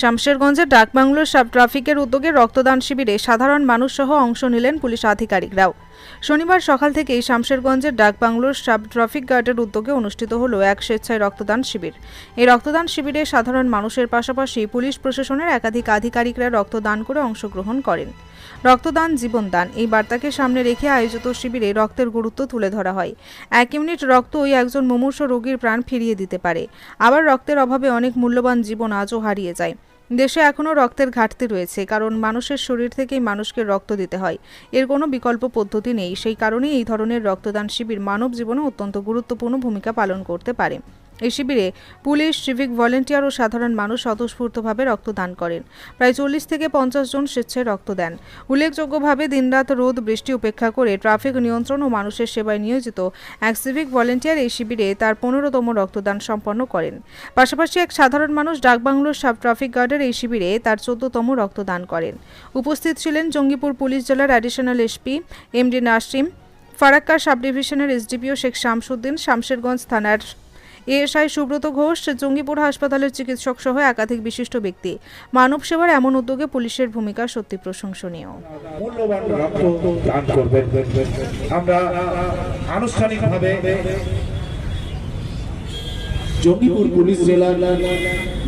শামশেরগঞ্জের ডাকবাংলোর sub ট্রাফিকের উদ্যোগে রক্তদান শিবিরে সাধারণ মানুষ সহ অংশ নিলেন পুলিশ আধিকারিকরাও। শনিবার সকাল থেকেই শামশেরগঞ্জের ডাকবাংলোর সাব ট্রাফিক গার্ডের উদ্যোগে অনুষ্ঠিত হল এক স্বেচ্ছায় রক্তদান শিবির। এই রক্তদান শিবিরে সাধারণ মানুষের পাশাপাশি পুলিশ প্রশাসনের একাধিক আধিকারিকরা রক্তদান করে অংশগ্রহণ করেন। রক্তদান, জীবনদান এই বার্তাকে সামনে রেখে আয়োজিত শিবিরে রক্তের গুরুত্ব তুলে ধরা হয়। এক ইউনিট রক্ত ওই একজন মুমূর্ষ রোগীর প্রাণ ফিরিয়ে দিতে পারে। আবার রক্তের অভাবে অনেক মূল্যবান জীবন আজও হারিয়ে যায়। দেশে এখনও রক্তের ঘাটতি রয়েছে, কারণ মানুষের শরীর থেকেই মানুষকে রক্ত দিতে হয়। এর কোনো বিকল্প পদ্ধতি নেই। সেই কারণেই এই ধরনের রক্তদান শিবির মানব জীবনে অত্যন্ত গুরুত্বপূর্ণ ভূমিকা পালন করতে পারে। এই শিবিরে পুলিশ সিভিক ভলেন্টিয়ার ও সাধারণ মানুষ স্বতঃস্ফূর্তভাবে রক্তদান করেন। প্রায় চল্লিশ থেকে পঞ্চাশ জন স্বেচ্ছায় রক্ত দেন। উল্লেখযোগ্যভাবে দিনরাত রোদ, বৃষ্টি উপেক্ষা করে ট্রাফিক নিয়ন্ত্রণ ও মানুষের সেবায় নিয়োজিত এক সিভিক ভলেন্টিয়ার এই শিবিরে তার পনেরোতম রক্তদান সম্পন্ন করেন। পাশাপাশি এক সাধারণ মানুষ ডাকবাংলোর সাব ট্রাফিক গার্ডের এই শিবিরে তার চোদ্দতম রক্তদান করেন। উপস্থিত ছিলেন জঙ্গিপুর পুলিশ জেলার additional SP MD Nasim Farakka sub ডিভিশনের এসডিপিও শেখ শামসুদ্দিন, শামশেরগঞ্জ থানার এএসআই সুব্রত ঘোষ জঙ্গিপুর হাসপাতালের চিকিৎসক সহ একাধিক বিশিষ্ট ব্যক্তি। মানব সেবার এমন উদ্যোগে পুলিশের ভূমিকা সত্যি প্রশংসনীয়। মূল্যবান রক্ত দান করবেন। আমরা আনুষ্ঠানিকভাবে জঙ্গিপুর পুলিশ জেলার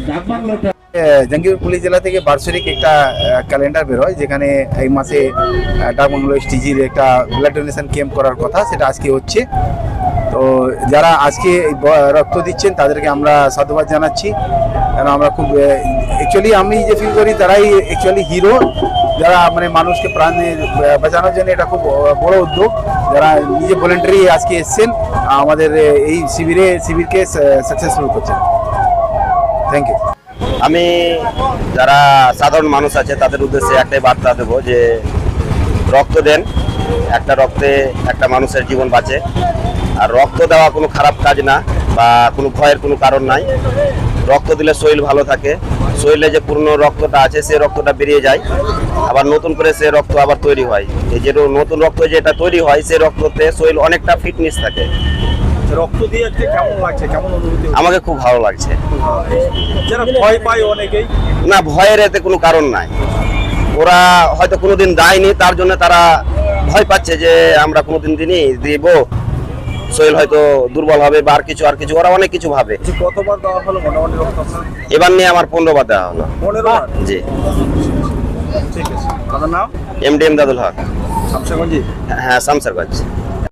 ডাকবাংলাটা জাঙ্গিপুর পুলিশ জেলা থেকে বার্ষিক একটা ক্যালেন্ডার বেরোয় যেখানে এই মাসে ডাকবাংলো এসটিজির একটা ব্লাড ডোনেশন ক্যাম্প করার কথা সেটা আজকে হচ্ছে। তো যারা আজকে রক্ত দিচ্ছেন, তাদেরকে আমরা সাধুবাদ জানাচ্ছি। কারণ আমরা খুব অ্যাকচুয়ালি আমি যে ফিল করি, তারাই অ্যাকচুয়ালি হিরো যারা মানে মানুষকে প্রাণ বাঁচানোর জন্য এটা খুব বড় উদ্যোগ। যারা নিজে ভলেন্টারি আজকে এসছেন, আমাদের এই শিবিরে, শিবিরকে সাকসেসফুল করছেন। থ্যাংক ইউ আমি যারা সাধারণ মানুষ আছে, তাদের উদ্দেশ্যে একটাই বার্তা দেব যে রক্ত দেন। একটা রক্তে একটা মানুষের জীবন বাঁচে। আর রক্ত দেওয়া কোনো খারাপ কাজ না বা কোনো ভয়ের কোনো কারণ নাই। রক্ত দিলে শরীর ভালো থাকে। শরীরে যে পূর্ণ রক্তটা আছে সেই রক্তটা বেরিয়ে যায়। আবার নতুন করে সে রক্ত আবার তৈরি হয়। এই যে নতুন রক্ত যেটা তৈরি হয় সে রক্ততে শরীর অনেকটা ফিটনেস থাকে। রক্ত দিয়ে কেমন লাগছে? কেমন অনুভূতি আমাকে খুব ভালো লাগছে। যারা ভয় পায় অনেকেই। না ভয়ের এতে কোনো কারণ নাই। ওরা হয়তো কোনোদিন দেয়নি তার জন্য তারা ভয় পাচ্ছে যে আমরা কোনোদিন দিনই দিব। শরীর হয়তো দুর্বল হবে বা আর কিছু আর কিছু ওরা অনেক কিছু ভাবে। কতবার দেওয়া হলো মোটামুটি এবার নিয়ে আমার পনেরো বার দেওয়া হলো। পনেরো জি। ঠিক আছে। আপনার নাম? M D M Dadul Haque. হ্যাঁ শামসারগঞ্জ